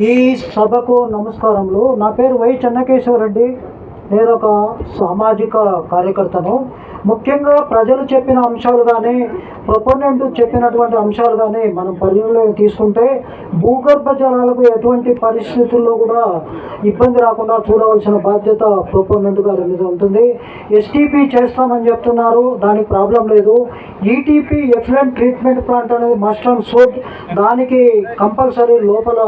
ఈ సభకు నమస్కారములు. నా పేరు వై చెన్నకేశ్వరరెడ్డి నేను ఒక సామాజిక కార్యకర్తను. ముఖ్యంగా ప్రజలు చెప్పిన అంశాలు కానీ ప్రొపోనెంట్ చెప్పినటువంటి అంశాలు కానీ మనం పరిగణలో తీసుకుంటే భూగర్భ జలాలకు ఎటువంటి పరిస్థితుల్లో కూడా ఇబ్బంది రాకుండా చూడవలసిన బాధ్యత ప్రొపోనెంట్ గారి మీద ఉంటుంది. ఎస్టీపీ చేస్తామని చెప్తున్నారు దానికి ప్రాబ్లం లేదు. ఈటీపీ ఎఫ్లెంట్ ట్రీట్మెంట్ ప్లాంట్ అనేది మస్ట్ అండ్ సూట్ దానికి కంపల్సరీ లోపల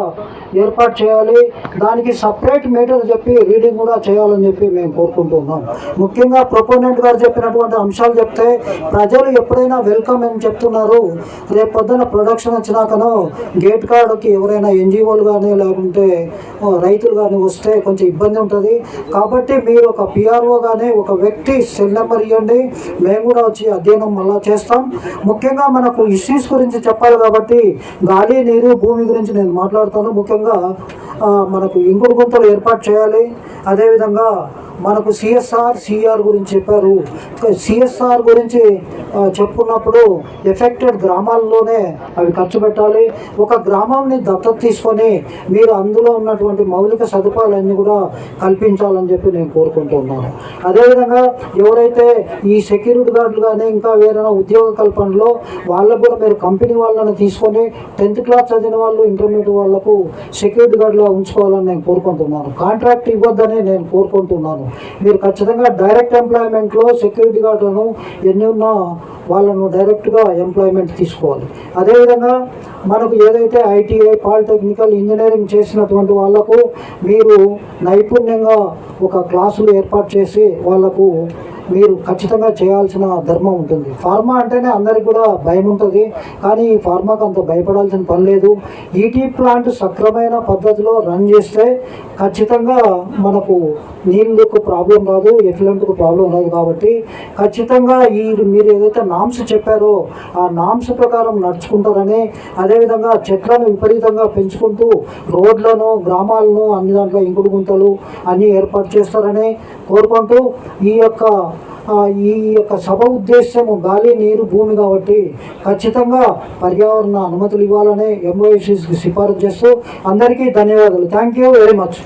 ఏర్పాటు చేయాలి. దానికి సపరేట్ మీటర్ చెప్పి రీడింగ్ కూడా చేయాలని చెప్పి మేము కోరుకుంటున్నాం. ముఖ్యంగా ప్రొపోనెంట్ గారు చెప్పినటువంటి అంశాలు చెప్తే ప్రజలు ఎప్పుడైనా వెల్కమ్ అని చెప్తున్నారు. రేపు పొద్దున ప్రొడక్షన్ వచ్చినాకనో గేట్ కార్డుకి ఎవరైనా ఎన్జిఓలు కానీ లేకుంటే రైతులు కానీ వస్తే కొంచెం ఇబ్బంది ఉంటుంది. కాబట్టి మీరు ఒక పిఆర్ఓ కానీ ఒక వ్యక్తి సెల్ నెంబర్ ఇవ్వండి మేము కూడా వచ్చి అధ్యయనం మళ్ళీ చేస్తాం. ముఖ్యంగా మనకు ఇష్యూస్ గురించి చెప్పాలి కాబట్టి గాలి నీరు భూమి గురించి నేను మాట్లాడతాను. ముఖ్యంగా మనకు ఇంకుడు గుంతలు ఏర్పాటు చేయాలి. అదేవిధంగా మనకు సిఎస్ఆర్ సిఆర్ గురించి చెప్పారు. సిఎస్ఆర్ గురించి చెప్పుకున్నప్పుడు ఎఫెక్టెడ్ గ్రామాల్లోనే అవి ఖర్చు పెట్టాలి. ఒక గ్రామాన్ని దత్తత తీసుకొని మీరు అందులో ఉన్నటువంటి మౌలిక సదుపాయాలన్నీ కూడా కల్పించాలని చెప్పి నేను కోరుకుంటున్నాను అదేవిధంగా ఎవరైతే ఈ సెక్యూరిటీ గార్డులు కానీ ఇంకా వేరైనా ఉద్యోగ కల్పనలో వాళ్ళకు కూడా మీరు కంపెనీ వాళ్ళని తీసుకొని టెన్త్ క్లాస్ చదివిన వాళ్ళు ఇంటర్మీడియట్ వాళ్ళకు సెక్యూరిటీ గార్డులో ఉంచుకోవాలని నేను కోరుకుంటున్నాను. కాంట్రాక్ట్ ఇవ్వద్దని నేను కోరుకుంటున్నాను. మీరు ఖచ్చితంగా డైరెక్ట్ ఎంప్లాయ్మెంట్లో సెక్యూరిటీ గార్డులను ఎన్ని ఉన్నా వాళ్ళను డైరెక్ట్గా ఎంప్లాయ్మెంట్ తీసుకోవాలి. అదేవిధంగా మనకు ఏదైతే ఐటీఐ పాలిటెక్నికల్ ఇంజనీరింగ్ చేసినటువంటి వాళ్ళకు మీరు నైపుణ్యంగా ఒక క్లాసులు ఏర్పాటు చేసి వాళ్ళకు మీరు ఖచ్చితంగా చేయాల్సిన ధర్మం ఉంటుంది. ఫార్మా అంటేనే అందరికి కూడా భయం ఉంటుంది. కానీ ఈ ఫార్మాకు అంత భయపడాల్సిన పని లేదు. ఈటీ ప్లాంట్ సక్రమైన పద్ధతిలో రన్ చేస్తే ఖచ్చితంగా మనకు నీళ్ళకు ప్రాబ్లం రాదు ఎఫ్లెంట్కు ప్రాబ్లం రాదు కాబట్టి ఖచ్చితంగా ఈ మీరు ఏదైతే నామ్స్ చెప్పారో ఆ నామ్స్ ప్రకారం నడుచుకుంటారని అదేవిధంగా చెట్లను విపరీతంగా పెంచుకుంటూ రోడ్లను గ్రామాలను అన్ని దాంట్లో ఇంకుడు గుంతలు అన్నీ ఏర్పాటు చేస్తారని కోరుకుంటూ ఈ యొక్క ఈ యొక్క సభ ఉద్దేశము గాలి నీరు భూమి కాబట్టి ఖచ్చితంగా పర్యావరణ అనుమతులు ఇవ్వాలని ఎంఓఎస్కి సిఫారసు చేస్తూ అందరికీ ధన్యవాదాలు. Thank you very much